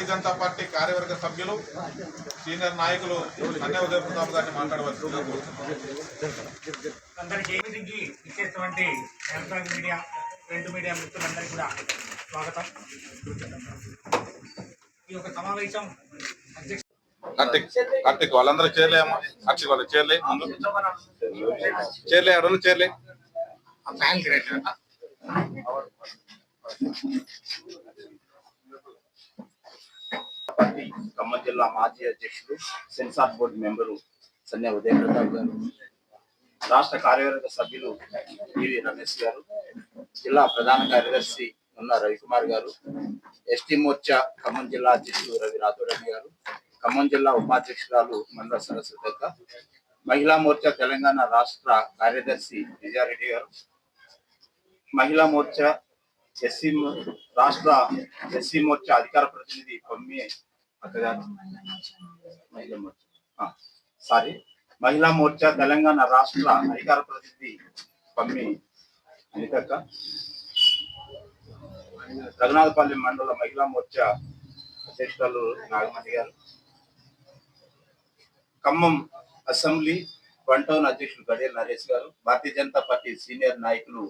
భారతీయ Janata party కార్యవర్గ సభ్యులు senior నాయకులు అన్య ఉదయ ప్రతాప్ గారిని అందరికీ మీటింగ్కి ఇచ్చేటువంటి ఎలక్ట్రానిక్ మీడియా ప్రింట్ మీడియా మిత్రులందరికీ కూడా స్వాగతం. ఈ యొక్క సమావేశం అధ్యక్ష కార్తిక్ కార్తిక్ వాళ్ళందరూ చేరలే అమ్మా. కార్తిక్ వాళ్ళు చేరలే ముందు. చేరలే ఎవరు? చేరలే. ఫ్యాన్ పార్టీ ఖమ్మం జిల్లా మాజీ అధ్యక్షుడు censor board member Sanya Udaya Pratap గారు రాష్ట్ర కార్యవర్గ సభ్యులు పివి రమేష్ గారు జిల్లా ప్రధాన కార్యదర్శి ఉన్న రవికుమార్ గారు ఎస్టీ మోర్చా ఖమ్మం జిల్లా అధ్యక్షుడు రవి రాథోడని గారు ఖమ్మం జిల్లా ఉపాధ్యక్షురాలు మండల సరస్వతక్క మహిళా మోర్చా తెలంగాణ రాష్ట్ర కార్యదర్శి విజయారెడ్డి గారు మహిళా మోర్చా ఎస్సీ రాష్ట్ర ఎస్సీ మోర్చా అధికార ప్రతినిధి కొమ్మి అక్కగారు మహిళా మోర్చా ఆ, సారీ. మహిళా మోర్చా తెలంగాణ రాష్ట్ర అధికార ప్రతినిధి కొమ్మి అనితక్క. రఘునాథపల్లి మండల మహిళా మోర్చా అధ్యక్షురాలు నాగమణి గారు. ఖమ్మం అసెంబ్లీ వన్ టౌన్ అధ్యక్షులు గడియల్ నరేష్ గారు. భారతీయ జనతా పార్టీ సీనియర్ నాయకులు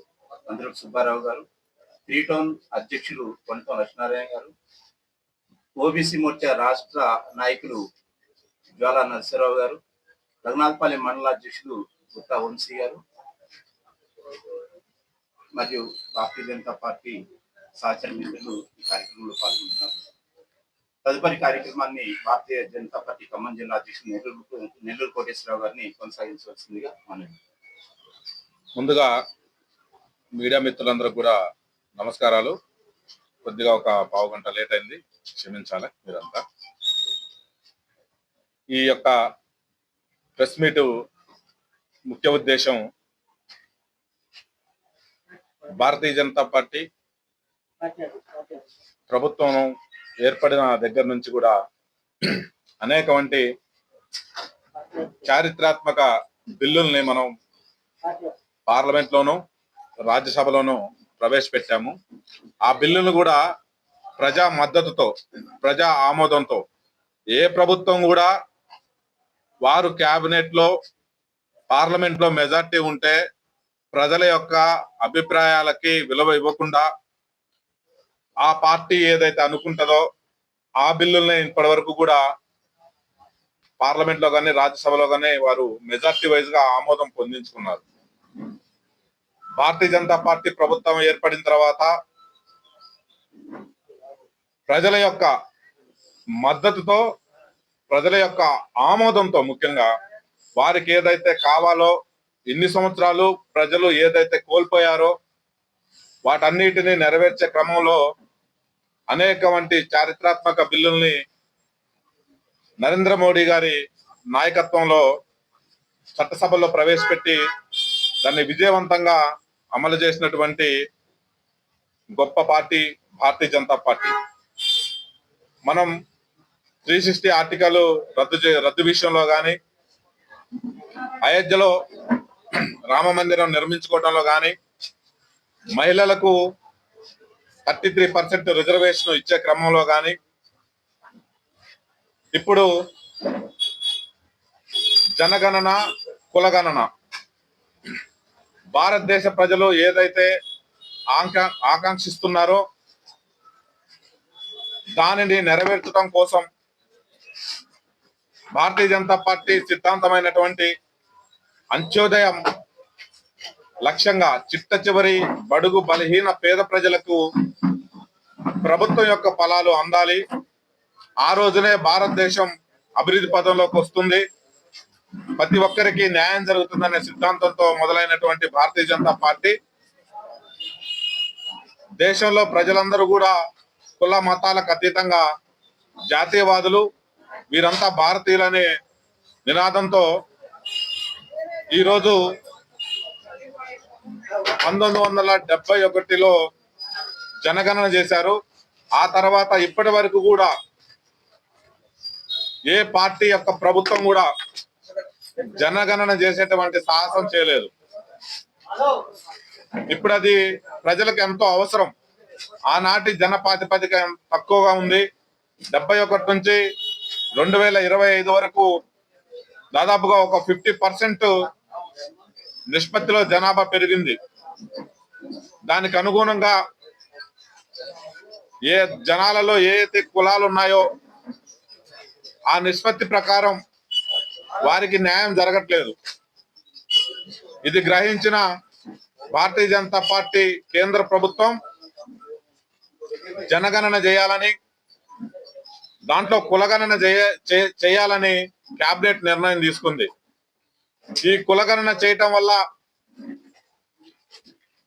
మంత్రులు సుబ్బారావు గారు. త్రీ టౌన్ అధ్యక్షులు కొంటం లక్ష్మీనారాయణ గారు. ఓబీసీ మోర్చా రాష్ట్ర నాయకులు జ్వాల నరసరావు గారు రఘునాథపల్లి మండల అధ్యక్షుడు గుత్తా వంశీ గారు మరియు భారతీయ జనతా పార్టీ సహచర మిత్రులు ఈ కార్యక్రమంలో పాల్గొంటున్నారు. తదుపరి కార్యక్రమాన్ని భారతీయ జనతా పార్టీ ఖమ్మం జిల్లా అధ్యక్షుడు నెల్లూరు నెల్లూరు కోటేశ్వరరావు గారిని కొనసాగించవలసిందిగా మనం ముందుగా మీడియా మిత్రులందరూ కూడా నమస్కారాలు. కొద్దిగా ఒక పావు గంట లేట్ అయింది. క్షమించాలి మీరంతా. ఈ యొక్క ప్రెస్ మీట్ ముఖ్య ఉద్దేశం భారతీయ జనతా పార్టీ ప్రభుత్వం ఏర్పడిన దగ్గర నుంచి కూడా అనేక వంటి చారిత్రాత్మక బిల్లుల్ని మనం పార్లమెంట్లోను రాజ్యసభలోను ప్రవేశపెట్టాము. ఆ బిల్లును కూడా ప్రజా మద్దతుతో ప్రజా ఆమోదంతో ఏ ప్రభుత్వం కూడా వారు క్యాబినెట్లో పార్లమెంట్లో మెజార్టీ ఉంటే ప్రజల యొక్క అభిప్రాయాలకి విలువ ఇవ్వకుండా ఆ పార్టీ ఏదైతే అనుకుంటుందో ఆ బిల్లుల్ని ఇప్పటి వరకు కూడా పార్లమెంట్లో కానీ రాజ్యసభలో కానీ వారు మెజార్టీ వైజ్గా ఆమోదం పొందించుకున్నారు. భారతీయ జనతా పార్టీ ప్రభుత్వం ఏర్పడిన తర్వాత ప్రజల యొక్క మద్దతుతో ప్రజల యొక్క ఆమోదంతో ముఖ్యంగా వారికి ఏదైతే కావాలో ఇన్ని సంవత్సరాలు ప్రజలు ఏదైతే కోల్పోయారో వాటన్నిటిని నెరవేర్చే క్రమంలో అనేక వంటి చారిత్రాత్మక బిల్లుల్ని నరేంద్ర మోడీ గారి నాయకత్వంలో చట్టసభలో ప్రవేశపెట్టి దాన్ని విజయవంతంగా అమలు చేసినటువంటి గొప్ప పార్టీ భారతీయ జనతా పార్టీ. మనం త్రీ సిక్స్టీ ఆర్టికల్ రద్దు చే రద్దు విషయంలో కానీ అయోధ్యలో రామ మందిరం నిర్మించుకోవడంలో కానీ మహిళలకు థర్టీ త్రీ పర్సెంట్ రిజర్వేషన్ ఇచ్చే క్రమంలో కానీ ఇప్పుడు జనగణన కులగణన. భారతదేశ ప్రజలు ఏదైతే ఆంకా ఆకాంక్షిస్తున్నారో దానిని నెరవేర్చడం కోసం భారతీయ జనతా పార్టీ సిద్ధాంతమైనటువంటి అంత్యోదయం లక్ష్యంగా చిట్ట చివరి బడుగు బలహీన పేద ప్రజలకు ప్రభుత్వం యొక్క ఫలాలు అందాలి. ఆ రోజునే భారతదేశం అభివృద్ధి పదంలోకి వస్తుంది. ప్రతి ఒక్కరికి న్యాయం జరుగుతుందనే సిద్ధాంతంతో మొదలైనటువంటి భారతీయ జనతా పార్టీ దేశంలో ప్రజలందరూ కూడా కుల మతాలకు అతీతంగా జాతీయవాదులు వీరంతా భారతీయులనే నినాదంతో ఈరోజు పంతొమ్మిది వందల డెబ్బై ఒకటిలో జనగణన చేశారు. ఆ తర్వాత ఇప్పటి వరకు కూడా ఏ పార్టీ యొక్క ప్రభుత్వం కూడా జనగణన చేసేటువంటి సాహసం చేయలేదు. ఇప్పుడు అది ప్రజలకు ఎంతో అవసరం. ఆనాటి జన తక్కువగా ఉంది. డెబ్బై ఒకటి నుంచి రెండు వేల ఇరవై ఐదు వరకు దాదాపుగా ఒక ఫిఫ్టీ పర్సెంట్ నిష్పత్తిలో జనాభా పెరిగింది. దానికి అనుగుణంగా ఏ జనాలలో ఏ అయితే కులాలు ఉన్నాయో ఆ నిష్పత్తి ప్రకారం వారికి న్యాయం జరగట్లేదు. ఇది గ్రహించిన భారతీయ జనతా పార్టీ కేంద్ర ప్రభుత్వం జనగణన చేయాలని దాంట్లో కులగణన చేయ- చేయాలని క్యాబినెట్ నిర్ణయం తీసుకుంది. ఈ కులగణన చేయటం వల్ల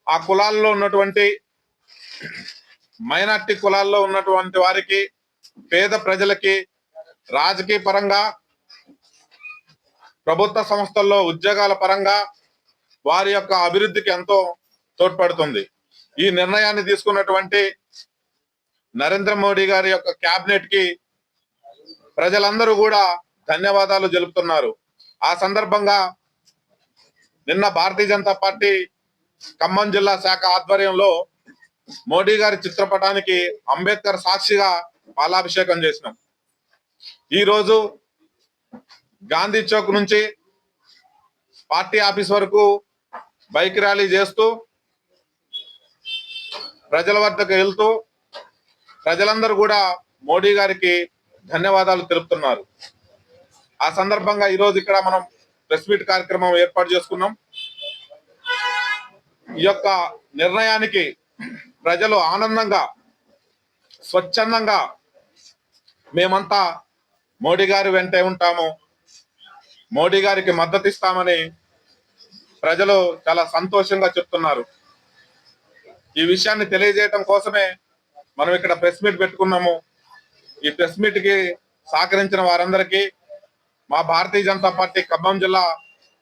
ఆ కులాల్లో ఉన్నటువంటి మైనార్టీ కులాల్లో ఉన్నటువంటి వారికి పేద ప్రజలకి రాజకీయ పరంగా ప్రభుత్వ సంస్థల్లో ఉద్యోగాల పరంగా వారి యొక్క అభివృద్ధికి ఎంతో తోడ్పడుతుంది. ఈ నిర్ణయాన్ని తీసుకున్నటువంటి నరేంద్ర మోడీ గారి యొక్క క్యాబినెట్కి ప్రజలందరూ కూడా ధన్యవాదాలు జరుపుతున్నారు. ఆ సందర్భంగా నిన్న భారతీయ జనతా పార్టీ ఖమ్మం జిల్లా శాఖ ఆధ్వర్యంలో మోడీ గారి చిత్రపటానికి అంబేద్కర్ సాక్షిగా పాలాభిషేకం చేసినాం. ఈరోజు గాంధీ చౌక్ నుంచి పార్టీ ఆఫీస్ వరకు బైక్ ర్యాలీ చేస్తూ ప్రజల వద్దకు వెళ్తూ ప్రజలందరూ కూడా మోడీ గారికి ధన్యవాదాలు తెలుపుతున్నారు. ఆ సందర్భంగా ఈరోజు ఇక్కడ మనం ప్రెస్ మీట్ కార్యక్రమం ఏర్పాటు చేసుకున్నాం. ఈ యొక్క నిర్ణయానికి ప్రజలు ఆనందంగా స్వచ్ఛందంగా మేమంతా మోడీ గారి వెంటే ఉంటాము. మోడీ గారికి మద్దతు ఇస్తామని ప్రజలు చాలా సంతోషంగా చెప్తున్నారు. ఈ విషయాన్ని తెలియజేయటం కోసమే మనం ఇక్కడ ప్రెస్ మీట్ పెట్టుకున్నాము. ఈ ప్రెస్ మీట్కి సహకరించిన వారందరికీ మా భారతీయ జనతా పార్టీ ఖమ్మం జిల్లా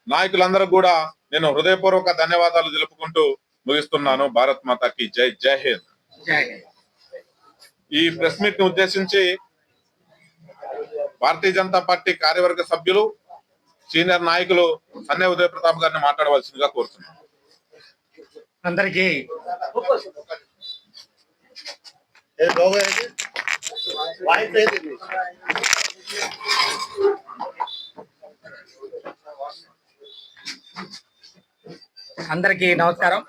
నాయకులందరూ కూడా నేను హృదయపూర్వక ధన్యవాదాలు తెలుపుకుంటూ ముగిస్తున్నాను. భారత్ మాతాకి జై జై హింద్. జై హింద్. ఈ ప్రెస్ మీట్ని ఉద్దేశించి భారతీయ జనతా పార్టీ కార్యవర్గ సభ్యులు సీనియర్ నాయకులు సన్నే ఉదయ ప్రతాప్ గారిని మాట్లాడవలసిందిగా కోరుతున్నాను. అందరికీ అందరికీ నమస్కారం.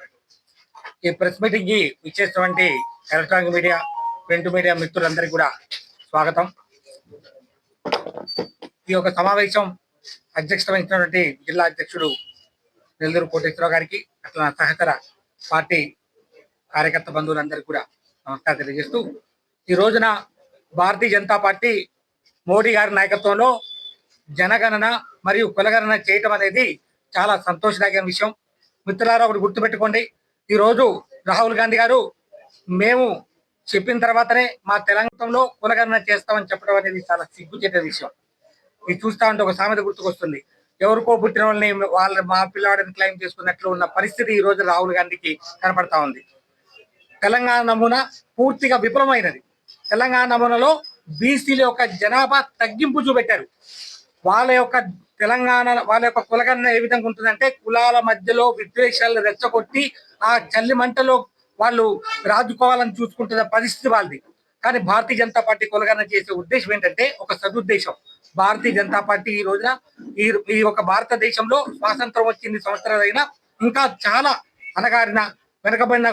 ఈ ప్రెస్ మీటింగ్కి ఇచ్చేటువంటి ఎలక్ట్రానిక్ మీడియా ప్రింట్ మీడియా మిత్రులందరికీ కూడా స్వాగతం. ఈ యొక్క సమావేశం అధ్యక్షత వహించినటువంటి జిల్లా అధ్యక్షుడు నెల్లూరు కోటేశ్వరరావు గారికి అట్లా సహచర పార్టీ కార్యకర్త బంధువులందరికీ కూడా నమస్కారం తెలియజేస్తూ ఈ రోజున భారతీయ జనతా పార్టీ మోడీ గారి నాయకత్వంలో జనగణన మరియు కులగణన చేయటం అనేది చాలా సంతోషదాయకమైన విషయం. మిత్రులారా ఒకటి గుర్తుపెట్టుకోండి. ఈ రోజు రాహుల్ గాంధీ గారు మేము చెప్పిన తర్వాతనే మా తెలంగాణలో కులగణన చేస్తామని చెప్పడం అనేది చాలా సిగ్గుచేట విషయం. ఇది చూస్తా ఉంటే ఒక సామెత గుర్తుకొస్తుంది. ఎవరికో పుట్టిన వాళ్ళని వాళ్ళ మా పిల్లవాడిని క్లెయిమ్ చేసుకున్నట్లు ఉన్న పరిస్థితి ఈ రోజు రాహుల్ గాంధీకి కనపడతా ఉంది. తెలంగాణ నమూనా పూర్తిగా విఫలమైనది. తెలంగాణ నమూనాలో బీసీల యొక్క జనాభా తగ్గింపు చూపెట్టారు. వాళ్ళ యొక్క తెలంగాణ వాళ్ళ యొక్క కులగన్న ఏ విధంగా ఉంటుందంటే కులాల మధ్యలో విద్వేషాలు రెచ్చగొట్టి ఆ చల్లి మంటలో వాళ్ళు రాజుకోవాలని చూసుకుంటున్న పరిస్థితి వాళ్ళది. కానీ భారతీయ జనతా పార్టీ కులగణన చేసే ఉద్దేశం ఏంటంటే ఒక సదుద్దేశం. భారతీయ జనతా పార్టీ ఈ రోజున ఈ ఈ యొక్క భారతదేశంలో స్వాతంత్రం వచ్చింది సంవత్సరాలైనా ఇంకా చాలా అనగారిన వెనకబడిన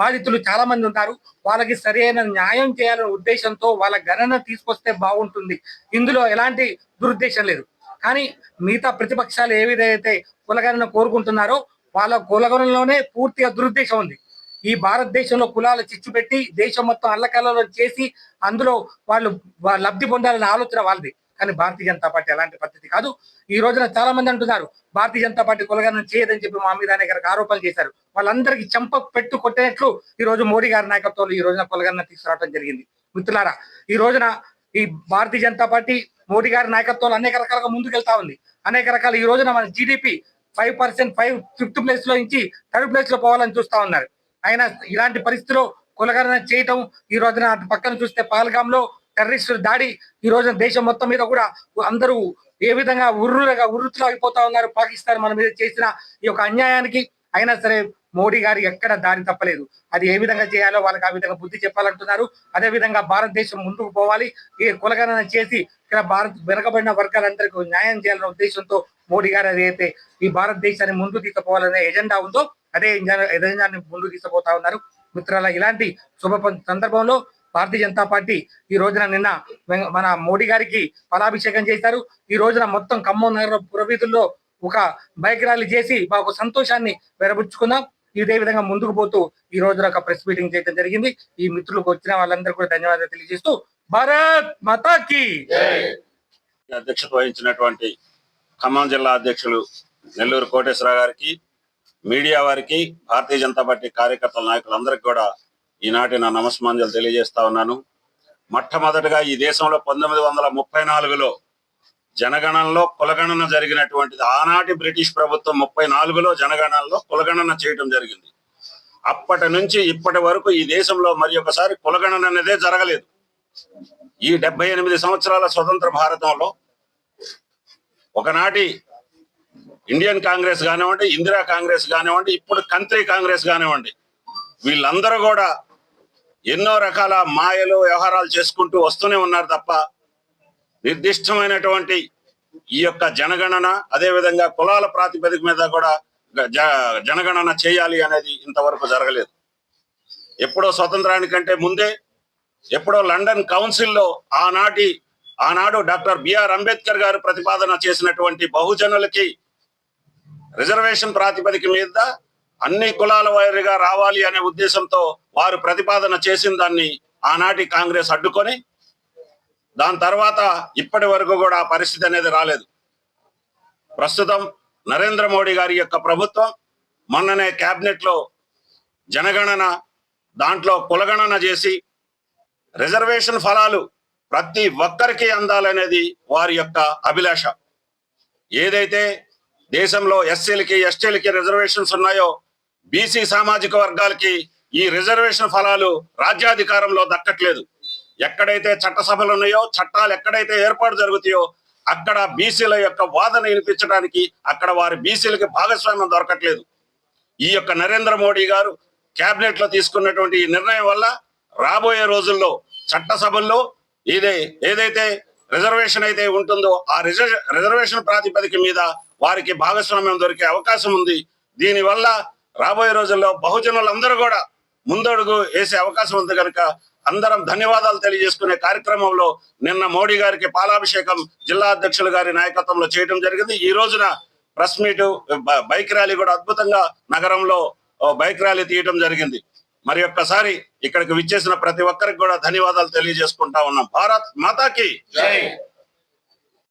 బాధితులు చాలా మంది ఉన్నారు వాళ్ళకి సరైన న్యాయం చేయాలనే ఉద్దేశంతో వాళ్ళ గణన తీసుకొస్తే బాగుంటుంది. ఇందులో ఎలాంటి దురుద్దేశం లేదు. కానీ మిగతా ప్రతిపక్షాలు ఏ విధైతే కులగణన కోరుకుంటున్నారో వాళ్ళ కులగణనలోనే పూర్తిగా దురుద్దేశం ఉంది. ఈ భారతదేశంలో కులాలు చిచ్చు పెట్టి దేశం మొత్తం అల్లకల్లలో చేసి అందులో వాళ్ళు లబ్ధి పొందాలనే ఆలోచన వాళ్ళది. కానీ భారతీయ జనతా పార్టీ అలాంటి పద్ధతి కాదు. ఈ రోజున చాలా మంది అంటున్నారు భారతీయ జనతా పార్టీ కులగణన చేయదని చెప్పి మా మీద అనేక ఆరోపణలు చేశారు. వాళ్ళందరికీ చెంప పెట్టు కొట్టినట్లు ఈ రోజు మోడీ గారి నాయకత్వంలో ఈ రోజున కులగనం తీసుకురావడం జరిగింది. మిత్రులారా ఈ రోజున ఈ భారతీయ జనతా పార్టీ మోడీ గారి నాయకత్వంలో అనేక రకాలుగా ముందుకెళ్తా ఉంది. అనేక రకాల ఈ రోజున మన GDP five percent five fifth ప్లేస్లో నుంచి థర్డ్ ప్లేస్లో పోవాలని చూస్తా ఉన్నారు. అయినా ఇలాంటి పరిస్థితిలో కులగణన చేయటం ఈ రోజున అటు పక్కన చూస్తే పాల్గాంలో టెర్రరిస్టుల దాడి ఈ రోజున దేశం మొత్తం మీద కూడా అందరూ ఏ విధంగా ఉర్రులుగా ఉర్రుతులు అయిపోతా ఉన్నారు. పాకిస్తాన్ మన మీద చేసిన ఈ యొక్క అన్యాయానికి అయినా సరే మోడీ గారు ఎక్కడ దారి తప్పలేదు. అది ఏ విధంగా చేయాలో వాళ్ళకి ఆ విధంగా బుద్ధి చెప్పాలంటున్నారు. అదే విధంగా భారతదేశం ముందుకు పోవాలి. ఈ కులగణన చేసి ఇక్కడ భారత్ వెనకబడిన వర్గాలందరికీ న్యాయం చేయాలనే ఉద్దేశంతో మోడీ గారు ఏదైతే ఈ భారతదేశాన్ని ముందుకు తీసుకుపోవాలనే ఎజెండా ఉందో అదే ఎజెండాని ముందుకు తీసుకుపోతా ఉన్నారు. మిత్రుల ఇలాంటి శుభ సందర్భంలో భారతీయ జనతా పార్టీ ఈ రోజున నిన్న మన మోడీ గారికి ఫలాభిషేకం చేశారు. ఈ రోజున మొత్తం ఖమ్మం నగర పురవీధుల్లో ఒక బైక్ ర్యాలీ చేసి మాకు సంతోషాన్ని వెరబుచ్చుకున్నాం. ఇదే విధంగా ముందుకు పోతూ ఈ రోజున ఒక ప్రెస్ మీటింగ్ చేయడం జరిగింది. ఈ మిత్రులకు వచ్చిన వాళ్ళందరూ కూడా ధన్యవాదాలు తెలియజేస్తూ భారత్ మాతాకి అధ్యక్షత వహించినటువంటి ఖమ్మం జిల్లా అధ్యక్షులు నెల్లూరు కోటేశ్వరరావు గారికి మీడియా వారికి భారతీయ జనతా పార్టీ కార్యకర్తల నాయకులందరికీ కూడా ఈనాటి నా నమస్మాంజలు తెలియజేస్తా ఉన్నాను. మొట్టమొదటిగా ఈ దేశంలో పంతొమ్మిది వందల ముప్పై నాలుగులో జనగణనలో కులగణన జరిగినటువంటిది ఆనాటి బ్రిటిష్ ప్రభుత్వం ముప్పై నాలుగులో జనగణనలో కులగణన చేయడం జరిగింది. అప్పటి నుంచి ఇప్పటి వరకు ఈ దేశంలో మరి ఒకసారి కులగణన అనేదే జరగలేదు. ఈ డెబ్బై ఎనిమిది సంవత్సరాల స్వతంత్ర భారతంలో ఒకనాటి ఇండియన్ కాంగ్రెస్ కానివ్వండి ఇందిరా కాంగ్రెస్ కానివ్వండి ఇప్పుడు కంత్రి కాంగ్రెస్ కానివ్వండి వీళ్ళందరూ కూడా ఎన్నో రకాల మాయలు వ్యవహారాలు చేసుకుంటూ వస్తూనే ఉన్నారు తప్ప నిర్దిష్టమైనటువంటి ఈ యొక్క జనగణన అదే విధంగా కులాల ప్రాతిపదిక మీద కూడా జ- జనగణన చేయాలి అనేది ఇంతవరకు జరగలేదు. ఎప్పుడో స్వతంత్రానికంటే ముందే ఎప్పుడో లండన్ కౌన్సిల్లో ఆనాటి ఆనాడు డాక్టర్ బిఆర్ అంబేద్కర్ గారు ప్రతిపాదన చేసినటువంటి బహుజనులకి రిజర్వేషన్ ప్రాతిపదిక మీద అన్ని కులాల వారిగా రావాలి అనే ఉద్దేశంతో వారు ప్రతిపాదన చేసిన దాన్ని ఆనాటి కాంగ్రెస్ అడ్డుకొని దాని తర్వాత ఇప్పటి వరకు కూడా ఆ పరిస్థితి అనేది రాలేదు. ప్రస్తుతం నరేంద్ర మోడీ గారి యొక్క ప్రభుత్వం మొన్ననే క్యాబినెట్లో లో జనగణన దాంట్లో కులగణన చేసి రిజర్వేషన్ ఫలాలు ప్రతి ఒక్కరికి అందాలనేది వారి యొక్క అభిలాష. ఏదైతే దేశంలో ఎస్సీలకి ఎస్టీలకి రిజర్వేషన్స్ ఉన్నాయో బీసీ సామాజిక వర్గాలకి ఈ రిజర్వేషన్ ఫలాలు రాజ్యాధికారంలో దక్కట్లేదు. ఎక్కడైతే చట్టసభలు ఉన్నాయో చట్టాలు ఎక్కడైతే ఏర్పాటు జరుగుతాయో అక్కడ బీసీల యొక్క వాదన వినిపించడానికి అక్కడ వారి బీసీలకి భాగస్వామ్యం దొరకట్లేదు. ఈ యొక్క నరేంద్ర మోడీ గారు కేబినెట్లో తీసుకున్నటువంటి ఈ నిర్ణయం వల్ల రాబోయే రోజుల్లో చట్టసభల్లో ఇదే ఏదైతే రిజర్వేషన్ అయితే ఉంటుందో ఆ రిజర్వ్ రిజర్వేషన్ ప్రాతిపదిక మీద వారికి భాగస్వామ్యం దొరికే అవకాశం ఉంది. దీనివల్ల రాబోయే రోజుల్లో బహుజనులందరూ కూడా ముందడుగు వేసే అవకాశం ఉంది కనుక అందరం ధన్యవాదాలు తెలియజేసుకునే కార్యక్రమంలో నిన్న మోడీ గారికి పాలాభిషేకం జిల్లా అధ్యక్షులు గారి నాయకత్వంలో చేయడం జరిగింది. ఈ రోజున ప్రెస్ మీట్ బైక్ ర్యాలీ కూడా అద్భుతంగా నగరంలో బైక్ ర్యాలీ తీయడం జరిగింది. మరి ఒక్కసారి ఇక్కడికి విచ్చేసిన ప్రతి ఒక్కరికి కూడా ధన్యవాదాలు తెలియజేసుకుంటా ఉన్నాం. భారత్ మాతాకి. జై